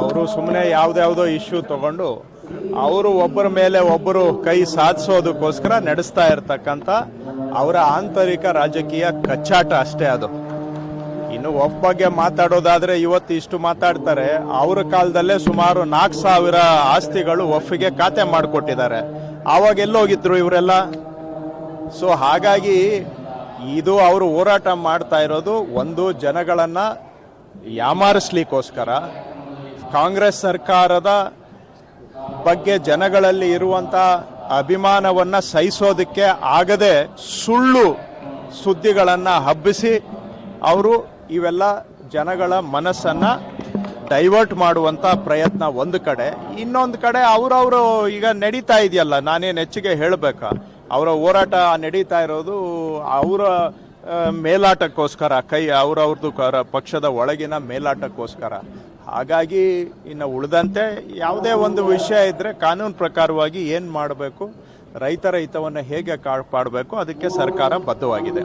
ಅವರು ಸುಮ್ಮನೆ ಯಾವ್ದ್ಯಾವ್ದೋ ಇಶ್ಯೂ ತಗೊಂಡು ಅವರು ಒಬ್ಬರ ಮೇಲೆ ಒಬ್ಬರು ಕೈ ಸಾಧಿಸೋದಕ್ಕೋಸ್ಕರ ನಡೆಸ್ತಾ ಇರತಕ್ಕಂಥ ಅವರ ಆಂತರಿಕ ರಾಜಕೀಯ ಕಚ್ಚಾಟ ಅಷ್ಟೇ ಅದು. ಇನ್ನು ಒಬ್ಬ ಬಗ್ಗೆ ಮಾತಾಡೋದಾದ್ರೆ ಇವತ್ತು ಇಷ್ಟು ಮಾತಾಡ್ತಾರೆ. ಅವರ ಕಾಲದಲ್ಲೇ ಸುಮಾರು ನಾಲ್ಕು ಸಾವಿರ ಆಸ್ತಿಗಳು ಒಫಿಗೆ ಖಾತೆ ಮಾಡಿಕೊಟ್ಟಿದ್ದಾರೆ. ಆವಾಗ ಎಲ್ಲೋಗಿದ್ರು ಇವರೆಲ್ಲ? ಸೊ ಹಾಗಾಗಿ ಇದು ಅವರು ಹೋರಾಟ ಮಾಡ್ತಾ ಇರೋದು ಒಂದು ಜನಗಳನ್ನ ಯಾಮಾರಿಸ್ಲಿಕ್ಕೋಸ್ಕರ. ಕಾಂಗ್ರೆಸ್ ಸರ್ಕಾರದ ಬಗ್ಗೆ ಜನಗಳಲ್ಲಿ ಇರುವಂತ ಅಭಿಮಾನವನ್ನ ಸಹಿಸೋದಕ್ಕೆ ಆಗದೆ ಸುಳ್ಳು ಸುದ್ದಿಗಳನ್ನ ಹಬ್ಬಿಸಿ ಅವರು ಇವೆಲ್ಲ ಜನಗಳ ಮನಸ್ಸನ್ನು ಡೈವರ್ಟ್ ಮಾಡುವಂತ ಪ್ರಯತ್ನ ಒಂದು ಕಡೆ. ಇನ್ನೊಂದು ಕಡೆ ಅವರವರು ಈಗ ನಡೀತಾ ಇದೆಯಲ್ಲ, ನಾನೇನು ಹೆಚ್ಚಿಗೆ ಹೇಳಬೇಕಾ? ಅವರ ಹೋರಾಟ ನಡೀತಾ ಇರೋದು ಅವರ ಮೇಲಾಟಕ್ಕೋಸ್ಕರ, ಕೈ ಅವರವ್ರದ್ದು ಪಕ್ಷದ ಒಳಗಿನ ಮೇಲಾಟಕ್ಕೋಸ್ಕರ. ಹಾಗಾಗಿ ಇನ್ನು ಉಳಿದಂತೆ ಯಾವುದೇ ಒಂದು ವಿಷಯ ಇದ್ರೆ ಕಾನೂನು ಪ್ರಕಾರವಾಗಿ ಏನು ಮಾಡಬೇಕು ರೈತರ ಹಿತವನ್ನು ಹೇಗೆ ಕಾಪಾಡಬೇಕು ಅದಕ್ಕೆ ಸರ್ಕಾರ ಬದ್ಧವಾಗಿದೆ.